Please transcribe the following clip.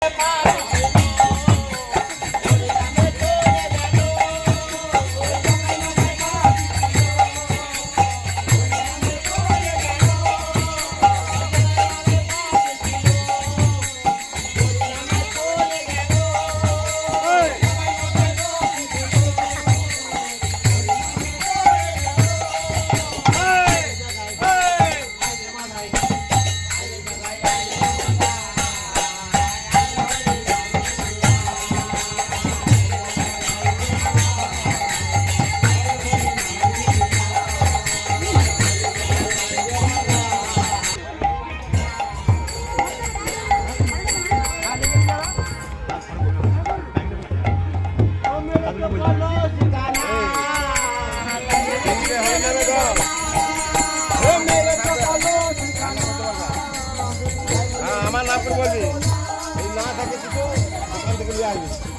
Bye. আমার নাম করে বলবি? এই না থাকে কিছু ওখান থেকে নিয়ে আসবি।